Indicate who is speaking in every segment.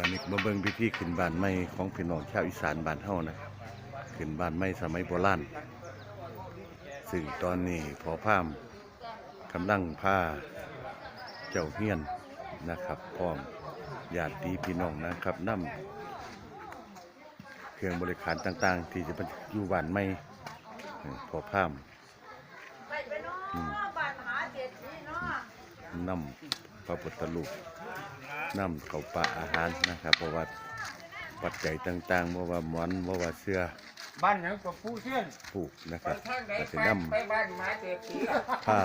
Speaker 1: วันนี้มาเบิ่งพิธีขึ้นบ้านใหม่ของพี่น้องชาวอีสานบ้านเฮานะครับขึ้นบ้านใหม่สมัยโบราณซึ่งตอนนี้พอพามกำลังพาเจ้าเฮียนนะครับพร้อมญาติพี่น้องนะครับนำเครื่องบริการต่าง ๆ ที่จะอยู่บ้านใหม่เออพอพาม
Speaker 2: ไปไปเนาะบ้านมหาเศรษฐีเนาะ
Speaker 1: นำพระพุทธรูป นำเขาวปลาอาหารนะครับเพราะว่าปัจจัยต่างๆเพราะว่าหมอนเพราะว่าเสื้อ
Speaker 3: บ้านหยังกับผู้เชี่ยน
Speaker 1: ผูกนะครับ
Speaker 3: ทางไหน
Speaker 1: ก็จะ
Speaker 3: ไป
Speaker 1: น
Speaker 3: ไปบ้านหมาเจ็บผีำ
Speaker 1: ผ้า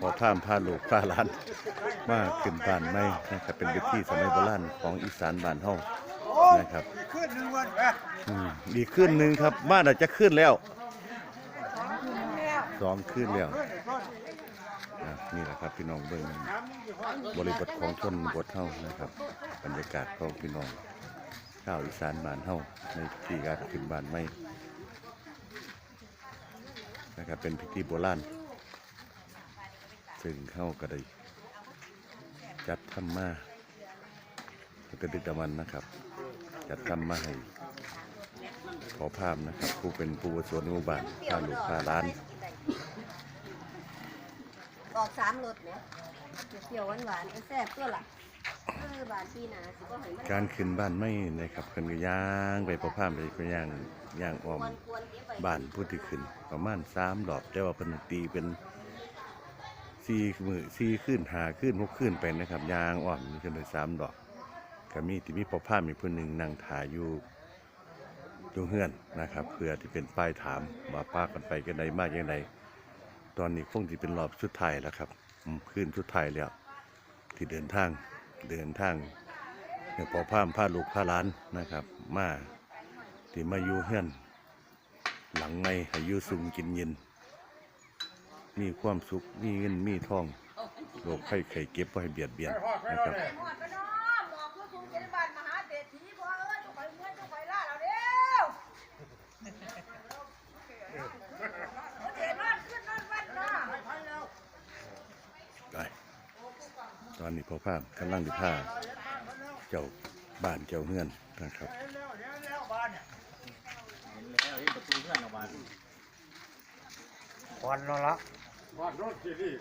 Speaker 1: พอผ้ามผ้าลูกผ้าหล้านมาขึ้นบ้านไม่นะครับเป็นวิธีสมัยโบราณของอีสานบ้านเฮานะครับ
Speaker 3: ขึ้นหนึ่งวันไป
Speaker 1: อืมดีขึ้นหนึ่งครับบ้านอาจจะขึ้นแล้วสองขึ้นแล้วอะนี่ นี่แหละครับพี่น้องเบิ่งบริบทของชนบทเฮานะครับ บรรยากาศของพี่น้องชาวอีสานบ้านเฮาในพิธีการขึ้นบ้านไม่นะครับเป็นพิธีโบราณซึ่งเฮาก็ได้จัดทำมาตั้งแต่ดึกดำบรรพ์นะครับ จัดทำมาให้ขอภาพนะครับ ผู้เป็นผู้อาวุโสวนหมู่บ้านพาลูกพาร้าน
Speaker 2: ออกสามรสเนี่ยเปรี้ยวหวานๆแซ่บตัวล่ะ
Speaker 1: การขึ้นบ้านไม่นะครับเพิ่นก็ย่างไปพอภาพไปก็ย่างย่างอ้อม
Speaker 2: บ้า
Speaker 1: นผู้ที่ขึ้น ประมาณสามดอกแต่ว่าเพิ่นตีเป็นสี่มือสี่ขึ้นหาขึ้นหกขึ้นไปนะครับย่างอ้อมมีขึ้นไปสามดอกก็มีที่มีพอภามีผู้หนึ่งนั่งถ่ายอยู่อยู่เฮือนนะครับเพื่อที่เป็นป้ายถามว่าป้ากันไปกันใดมากยังไง ตอนนี้คงที่เป็นรอบสุดท้ายแล้วครับขึ้นสุดท้ายแล้ว ที่เดินทางเดินทางเนี่ยพอพามพาลูกพาล้านนะครับ มาที่มาอยู่เฮือนหลังในให้อยู่สุมกินเย็น มีความสุขมีเงินมีทองโรคไข้ไข้เก็บไว้ให้เบียดเบียนนะครับ
Speaker 2: หมดไปเนาะหมอกคือสูงเจ็ดบ้านมหาเศรษฐีพ่อเอ้ยทุกคนเงินทุกคนล่าเราเร็วเห็นนอนขึ้นนอนวัดเนาะ
Speaker 1: ไป ตอนนี้พ่อพามกำลังดิผ้าเจ้าบ้านเจ้าเฮือนนะครับ
Speaker 3: ควันแล้วละควันรถที่นี่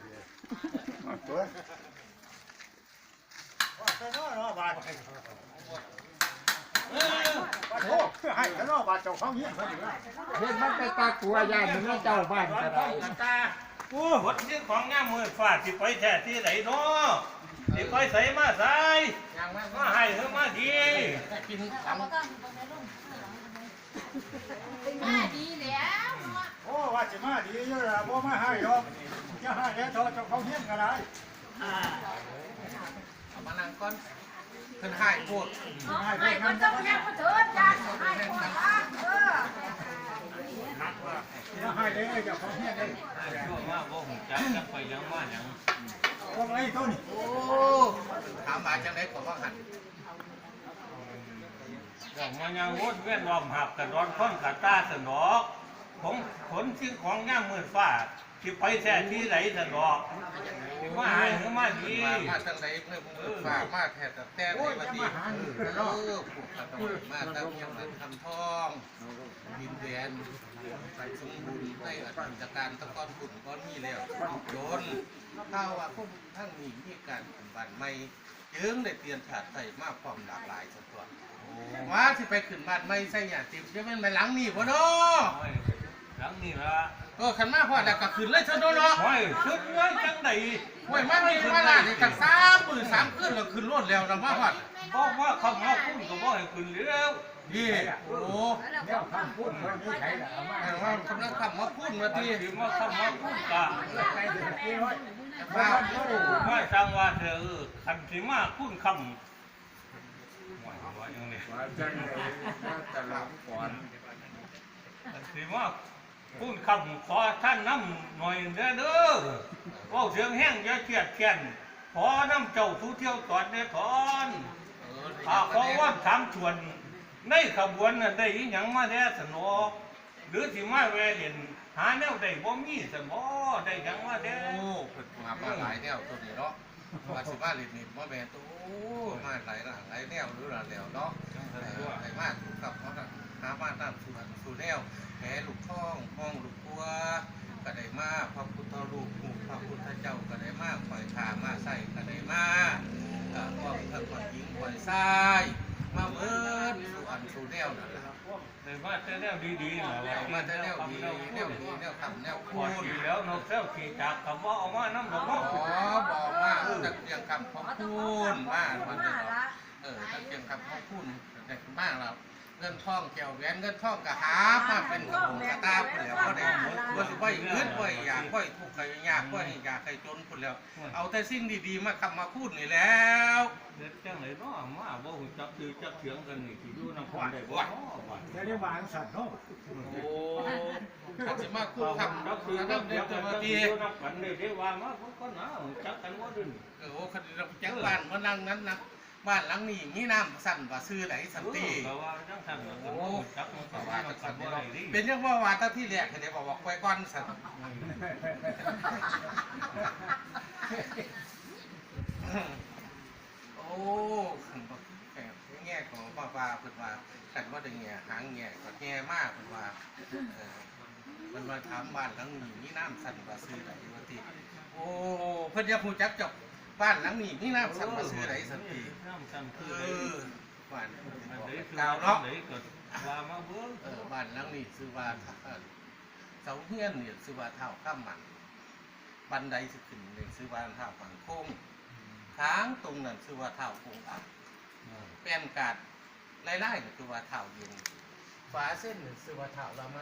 Speaker 3: ไปนอนเนาะบ้านโอ้ให้กันเนาะบ้านเจ้าของเฮียนเพิ่นนี่เฮ็ดมันไปตากลัวยายมึงเจ้าบ้านก็ได้
Speaker 4: ตาโอ้หดที่ของงามมือฟาดสิไปแท้ที่ไหนเนาะ สิไปใส่มาใส่มาให้เฮามาดี
Speaker 2: มาดีแล้ว
Speaker 3: โอ้ว่าสิมาดีอยู่ล่ะบ่มาให้ดอกจะให้แล้วเถอะเจ้าเฮียนก็ได้
Speaker 5: มานั่งก่อนเพิ่นให้พูด
Speaker 2: ให้คนต้องแยกมาเถิดจ้าให้คนละเออ
Speaker 3: จะให้เลยเจ้าของเฮียนเลย
Speaker 4: ช่วงมาบ่ฮู้จักจักไปยังมาหยัง
Speaker 3: พวกไอ้ต้นนี่
Speaker 5: โอ้ถามมาจังได๋ก็ว่าหัน
Speaker 4: อย่างมายังวนเวียนรอมหับกันร้อนค้นกะตาสนอกผมขนสิ่งของงามมือฟาด สิไปแท้ที่ไหนสนอกสิมาห้เฮามาดี
Speaker 5: มามาจังได๋เพิ่นเพิ่นฝากมาแท้แต่แต่ในวันนี้เออผูกกันมาตามยังนั้นคำทองดินแดนใส่สมบูรณ์ในอดีตการตะกอนบุญก้อนมีแล้วโยนถ้าว่าพวกทั้งนี้มีการปฏิบัติใหม่จึงได้เปลี่ยนฉาดใส่มากความหลากหลายสักตัวว่าสิไปขึ้นบ้านใหม่ใส่หยาติมจะเป็นไปหลังนี่บ่อเนาะ
Speaker 4: หลังนี้ละ
Speaker 5: เออขันมาพอแล้วก็ขึ้นเลยเถอะเนาะ
Speaker 4: โอ้ยขึ้นเลยจังได๋
Speaker 5: ห่วยมันมีเวลาเนี่ยตั้งสามมือสามขึ้นแล้วขึ้นรถแล้วนะมาฮอด
Speaker 4: บอกว่าคำว่าคุณก็บ่ให้ขึ้นแล้ว
Speaker 5: นี่โอ้
Speaker 3: เนี่ยทำพูดคนนี้ใช่ละมา
Speaker 5: แต่ว่ากำลังทำมาพูดมา
Speaker 4: ที่
Speaker 5: ที่
Speaker 4: สิมาคำว่าคุณกะ
Speaker 3: ใครเดือดร้อน
Speaker 5: มา
Speaker 4: ไม่จังว่าเธอคันสิมาคุณคำว่าว่าอย่างนี้
Speaker 3: จังเลยจะหลังก่อน
Speaker 4: คันสิมา คุณคำขอท่านน้ำหน่อยเด้อเด้อเว่าเสียงแห้งอย่าเครียดแค้นขอน้ำเจ้าทุเที่ยวตอดในถอนถ้าขอว่าถามชวนในขบวนน่ะได้อิหยังมาแน่สนอหรือสิมาแวเล่นหาแนวได้บ่มีสนอได้หยังมาแน่
Speaker 5: โอ้เพิ่นมามาหลายแนวตัวนี้เนาะว่าสิมาเล่นนี่บ่แม่นโอ้มาหลายหลายหลายแนวหรือหลายแนวเนาะเอ่อไอ้มากกับเขาน่ะหามาตามสู่สู่แนวแหลูกท้องห้องลูกกัวก็ได้มาพระพุทธรูปหูพระพุทธเจ้าก็ได้มาปล่อยขามาใส่ก็ได้มาเอ่อพวกเพื่อนคนหญิงปล่อยทรายมาเบิดสู่อันสู่แนวนั่นแหละครับ
Speaker 4: ในมา แต่แนวดีๆนะ
Speaker 5: เอามาแต่แนวดีแนวดีแนวคำแนว
Speaker 4: พ
Speaker 5: คู
Speaker 4: อ
Speaker 5: ณ
Speaker 4: ดีแล้วนกเจ้าขี่จากกับว่าเอามาน้ำดอก
Speaker 5: อ๋อ
Speaker 4: เนาะ
Speaker 5: บอกว่าจะเรียงคำของคุณมาวันนี้
Speaker 2: มาละ
Speaker 5: เออจะเรียงคำของคุณแต่มากแล้วเงินทองแก้วแหวนเงินทองกะหามาเป็นกระบุงกระตาพุ่นแล้วก็ได้ว่าสิบ่อึดบ่อยากบ่ทุกข์ก็ยากบ่อยากให้จนพุ่นแล้ว เอาแต่สิ่งดีๆมาคำมาพูดนี่แล้ว
Speaker 4: เด็ดจังเลยเนาะมาบ่หูจักคือจักเถียงกันนี่ที่อยู่นำคนได้บ่เนาะบัด
Speaker 3: จะได้วางสัตว์เนาะ
Speaker 5: โอ้ขันสิมาคู่คำ
Speaker 4: จักคือ
Speaker 5: แล้ว
Speaker 4: จั
Speaker 5: ก็
Speaker 4: ก
Speaker 5: เรี
Speaker 4: เถี
Speaker 5: ย
Speaker 4: ย
Speaker 5: ก
Speaker 4: ง
Speaker 5: ตั
Speaker 4: กัน
Speaker 5: ว
Speaker 4: ที่
Speaker 5: ดี
Speaker 4: อยู่นำกันได้ได้ว่ามาก็นะจักกันว่าดึง
Speaker 5: เออโอ้คันเราแจ้งบ้านมานั่งนั้นนะ บ้านหลังนี้มีน้ำสั่นว่าซื้อไหนสันติ
Speaker 4: ก็ว่าจังซั่นก็
Speaker 5: โอ้
Speaker 4: บ่จักมันก็
Speaker 5: ก็
Speaker 4: ว่า
Speaker 5: ว่า
Speaker 4: จั
Speaker 5: จั
Speaker 4: ง
Speaker 5: ง
Speaker 4: ซั่
Speaker 5: สั
Speaker 4: น
Speaker 5: น
Speaker 4: บ่
Speaker 5: นี่
Speaker 4: ได้ดิ
Speaker 5: เป็นยังว่าว่าแตาที่แรกเขาได้บอกว่าไว้ก่อนสันโอ้แอบแง่ของป้าป้าเพิ่นว่าขันว่าได้แง่หางแง่ก็แง่มากเพิ่นว่าเออมันมาถามบ้านหลังนี้มีน้ำสั่นว่าซื้อไหนว่าติโอ้เพิ่นอยากรู้จักจับ บ้านหลังนี้มีน้ำสั่นว่าซื้อไหนสันติ
Speaker 4: น้ำสั่น
Speaker 5: เอ
Speaker 4: คือ
Speaker 5: อบ้าน
Speaker 4: อันใดคือ
Speaker 5: ดาวเนาะ
Speaker 4: อันใดก็ว่ามาเบิ่ง
Speaker 5: เออบ้านหลังนี้ซื้อว่าเอ่อเสาเฮียนเนี่ยซื้อว่าเท่าข้ามมันบันไดสิขึ้นเนี่ยซื้อว่าเท่าฝังโค้งทางตรงนั้นซื้อว่าเท่าโค้งอะแป้นกาดไล่ๆเนี่ยคือว่าเท่าเย็นฝาเส้นเนี่ยซื้อว่าเท่าละไม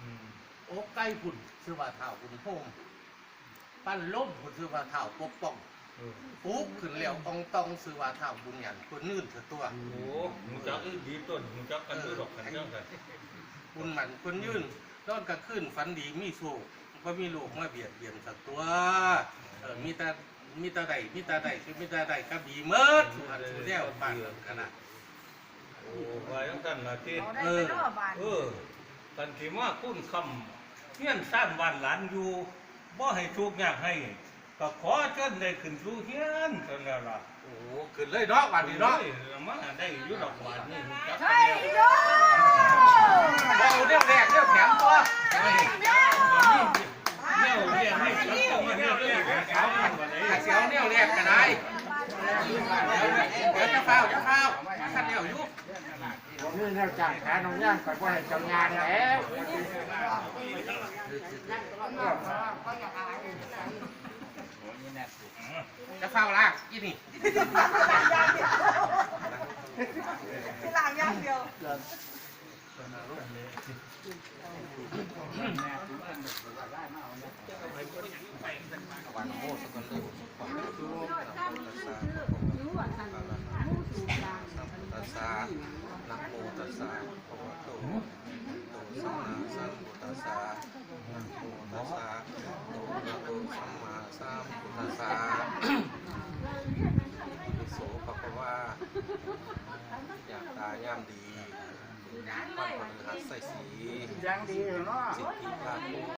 Speaker 4: อืม
Speaker 5: โอ๊กใกล้หุ่นซื้อว่าเท่าหุ่นโพงปั้นล้มหุ่นซื้อว่าเท่าปกป้อง
Speaker 4: เออ
Speaker 5: ปุ๊บขึ้นแล้วอองตองซื้อว่าเท่าบุญหยันคนนื่นเถอะตัว
Speaker 4: โอ้มึงจักอีดีต้นมึงจักกันด้วยดอกกันจังกัน
Speaker 5: บุญหมันคนยื่นนอนกลางคืนฝันดีมีโชคก็มีโลกมาเบียดเบียนสักตัวเออมีแตามีแตาใดมีแตาใดคือมีแตาใดก็บีเมิดสุหันสุแก้วบ้านนั้นขนาด
Speaker 4: โอ้ว่าจังซั่นล่ะที่
Speaker 2: เอาได้ไปเนาะบาท
Speaker 4: เออกันที่มาคุ้นคำเฮียนสร้างบ้านหลานอยู่บ่ให้ทุกข์ยากให้ ก็ขอเชิญได้ขึ้นสู่เฮียนเท่านั้นล่ะ
Speaker 5: โอ้ขึ้นเลยเนาะบ้านนี้เนาะ
Speaker 4: โอ้ยมาได้อยู่ดอกบานนี่มึงจัก
Speaker 2: เฮ้ยโย
Speaker 5: เบาเรียกแรกเรียกแถมตัวเฮ้ย
Speaker 4: แนวเรียนให้จักต้องมาแนวเรียนให้เขาบ่ได้
Speaker 5: ถ้าเสียวเนี่ยแรกก็ได้เดี๋ยวจะเฝ้าจะเฝ้าขันเดียวอยู่
Speaker 3: ผมนี่แนวจ่ายขาน้องย่างไปว่าให้เจ้างานแล้ว
Speaker 5: จะเฝ้าลากยี่นี่
Speaker 2: หลังย่างเดียว
Speaker 5: วันโมสกันเลยตัสสะนะโมตัสสะภะวะโตโตสัมมาสัมพุทธัสสะนะโมตัสสะโตอะระโตสัมมา สามพุทธัสสะอิโสภะควาอยากตายามดีวันพฤหัดใส่สี
Speaker 3: ยังดีเนาะ
Speaker 5: สิทธิภาพ